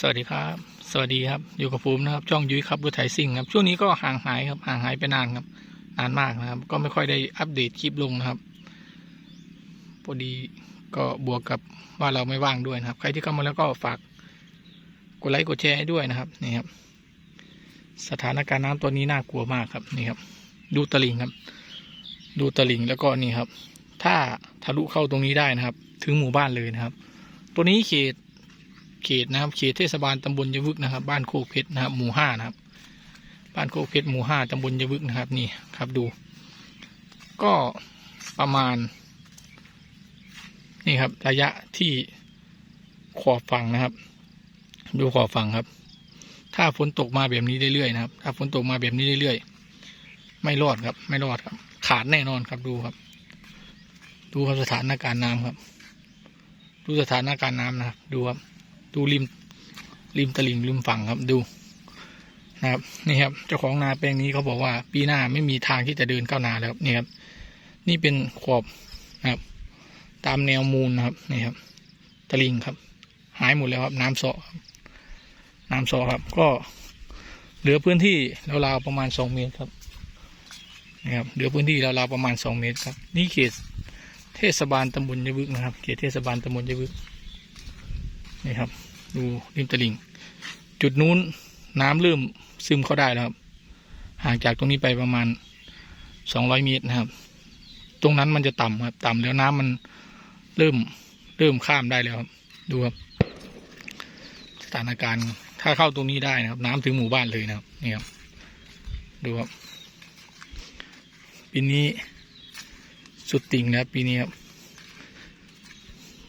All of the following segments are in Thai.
สวัสดีครับ สวัสดีครับ อยู่กับผมนะครับ จ้องยุ้ยครับรถไถซิ่งครับ ช่วงนี้ก็ห่างหายครับ ห่างหายไปนานครับ นานมากนะครับ ก็ไม่ค่อยได้อัปเดตคลิปลงนะครับ พอดีก็บวกกับว่าเราไม่ว่างด้วยนะครับ ใครที่เข้ามาแล้วก็ฝากกดไลค์กดแชร์ให้ด้วยนะครับ นี่ครับ สถานการณ์น้ำตัวนี้น่ากลัวมากครับ นี่ครับ ดูตลิงครับ ดูตลิงแล้วก็นี่ครับ ถ้าทะลุเข้าตรงนี้ได้นะครับ ถึงหมู่บ้านเลยนะครับ ตัวนี้เขต เขตนะครับ เขตเทศบาลตำบลยะวึกนะครับ บ้านโคกเพชรนะครับ หมู่ห้านะครับ บ้านโคกเพชรหมู่ห้าตำบลยะวึกนะครับ นี่ครับดู ก็ประมาณ นี่ครับ ระยะที่ขอบฝั่งนะครับ ดูขอบฝั่งครับ ถ้าฝนตกมาแบบนี้เรื่อยๆนะครับ ถ้าฝนตกมาแบบนี้เรื่อยๆ ไม่รอดครับ ไม่รอดครับ ขาดแน่นอนครับดูครับ ดูครับสถานการณ์น้ำครับดูสถานการณ์น้ำนะครับ ดูครับ ดูริมริมตลิ่งริมฝั่งครับดูนะครับนี่ครับเจ้าของนาแปลงนี้เขาบอกว่าปีหน้าไม่มีทางที่จะเดินเข้านาแล้วนี่ครับนี่เป็นขอบนะครับ ตามแนวมูลนะครับนี่ครับตลิ่งครับ หายหมดแล้วครับ น้ำเสาะน้ำเสาะครับ ก็เหลือพื้นที่ราวๆประมาณสองเมตรครับนะครับเหลือพื้นที่ราวๆประมาณสองเมตรครับ นี่เขตเทศบาลตำบลยะบึกนะครับ เขตเทศบาลตำบลยะบึกนี่ครับ ดูริมตลิ่ง จุดนู้นน้ำเริ่มซึมเข้าได้แล้วครับ ห่างจากตรงนี้ไปประมาณสองร้อยเมตรนะครับ ตรงนั้นมันจะต่ำครับ ต่ำแล้วน้ำมันเริ่มเริ่มข้ามได้แล้วครับ ดูครับ สถานการณ์ถ้าเข้าตรงนี้ได้นะครับ น้ำถึงหมู่บ้านเลยนะครับนี่ครับดูครับปีนี้สุดติ่งนะปีนี้ครับ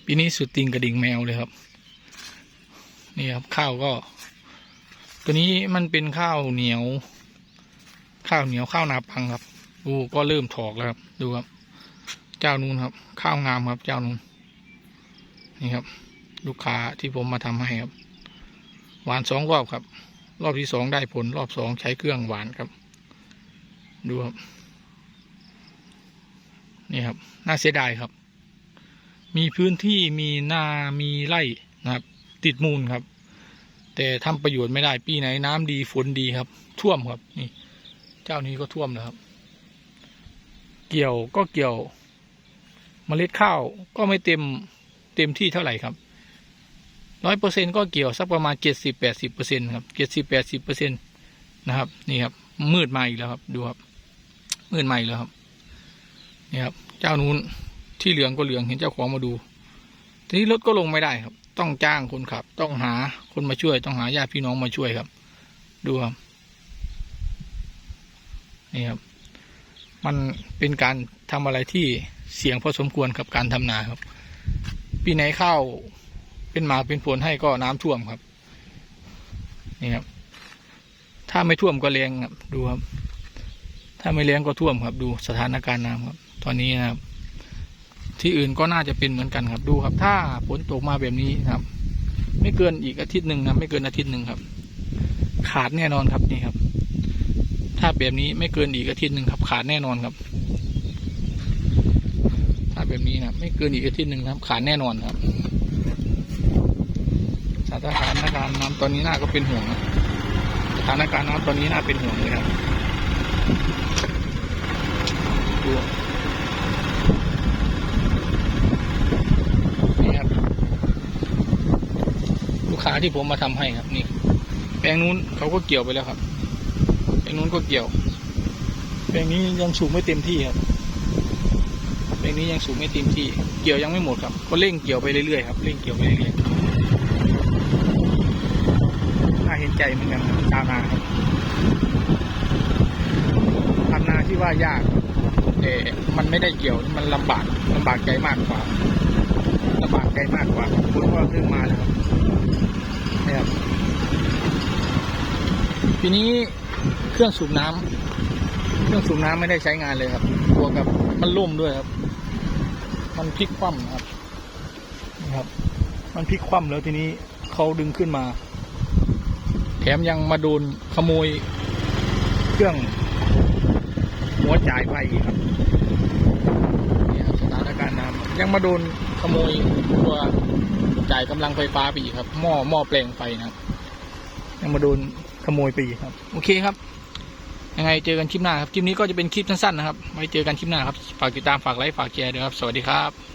ปีนี้สุดติ่งกระดิ่งแมวเลยครับ นี่ครับข้าวก็ ตัวนี้มันเป็นข้าวเหนียว ข้าวเหนียวข้าวนาปังครับดูก็เริ่มถอกแล้วครับ ดูครับ เจ้านู้นครับ ข้าวงามครับ เจ้านู้นนี่ครับ ลูกค้าที่ผมมาทำให้ครับ หวานสองรอบครับ รอบที่สองได้ผลรอบสองใช้เครื่องหวานครับ ดูครับ นี่ครับ น่าเสียดายครับ มีพื้นที่มีนา มีไร่นะครับ ติดมูลครับ แต่ทำประโยชน์ไม่ได้ปีไหนน้ำดีฝนดีครับ ท่วมครับนี่ เจ้านี้ก็ท่วมแล้วครับ เกี่ยวก็เกี่ยวเมล็ดข้าวก็ไม่เต็มเต็มที่เท่าไหร่ครับร้อยเปอร์เซ็นก็เกี่ยวสักประมาณเจ็ดสิบแปดสิบเปอร์เซ็นครับเจ็ดสิบแปดสิบเปอร์เซ็นตนะครับ นี่ครับ มืดมาอีกแล้วครับ ดูครับ มืดมาอีกแล้วครับ นี่ครับ เจ้านู้นที่เหลืองก็เหลืองเห็นเจ้าของมาดู ทีนี้รถก็ลงไม่ได้ครับ ต้องจ้างคนขับ ต้องหาคนมาช่วย ต้องหาญาติพี่น้องมาช่วยครับ ดูครับนี่ครับ มันเป็นการทำอะไรที่เสี่ยงพอสมควรกับการทำนาครับ ปีไหนข้าวเป็นหมากเป็นผลให้ก็น้ำท่วมครับ นี่ครับ ถ้าไม่ท่วมก็แรงครับ ดูครับ ถ้าไม่แรงก็ท่วมครับ ดูสถานการณ์น้ำครับ ตอนนี้นะครับ ที่อื่นก็น่าจะเป็นเหมือนกันครับดูครับ ถ้าฝนตกมาแบบนี้ครับ ไม่เกินอีกอาทิตย์หนึ่งนะไม่เกินอาทิตย์หนึ่งครับ ขาดแน่นอนครับนี่ครับ ถ้าแบบนี้ไม่เกินอีกอาทิตย์หนึ่งครับ ขาดแน่นอนครับ ถ้าแบบนี้นะไม่เกินอีกอาทิตย์หนึ่งครับ ขาดแน่นอนครับสถานการณ์น้ำตอนนี้น่าก็เป็นห่วงนะสถานการณ์น้ำตอนนี้น่าเป็นห่วงเลยครับดูนี่ครับ ลูกค้าที่ผมมาทำให้ครับนี่ แปลงนู้นเขาก็เกี่ยวไปแล้วครับแปลงนู้นก็เกี่ยว แปลงนี้ยังสูงไม่เต็มที่ครับแปลงนี้ยังสูงไม่เต็มที่ เกี่ยวยังไม่หมดครับ ก็เร่งเกี่ยวไปเรื่อยๆครับเร่งเกี่ยวไปเรื่อยๆน่าเห็นใจเหมือนกันครับชาวนาครับทำนาที่ว่ายากแต่มันไม่ได้เกี่ยวมันลำบากลำบากใจมากกว่าลำบากใจมากกว่าคุณก็เพิ่งมาแล้วครับ ครับทีนี้เครื่องสูบน้ำเครื่องสูบน้ำไม่ได้ใช้งานเลยครับบวกับมันล่มด้วยครับ มันพลิกคว่ำนะครับนะครับ มันพลิกคว่ำแล้วทีนี้เขาดึงขึ้นมา แถมยังมาโดนขโมย เครื่องหัวจ่ายไฟครับนี่ครับสถานการณ์น้ำยังมาโดนขโมยตัว จ่ายกำลังไฟฟ้าไปอีกครับ หม้อหม้อแปลงไฟนะครับยังมาโดนขโมยไปอีกครับ โอเคครับ ยังไงเจอกันคลิปหน้าครับ คลิปนี้ก็จะเป็นคลิปสั้นๆนะครับ ไว้เจอกันคลิปหน้าครับ ฝากติดตามฝากไลค์ฝากแชร์ด้วยครับ สวัสดีครับ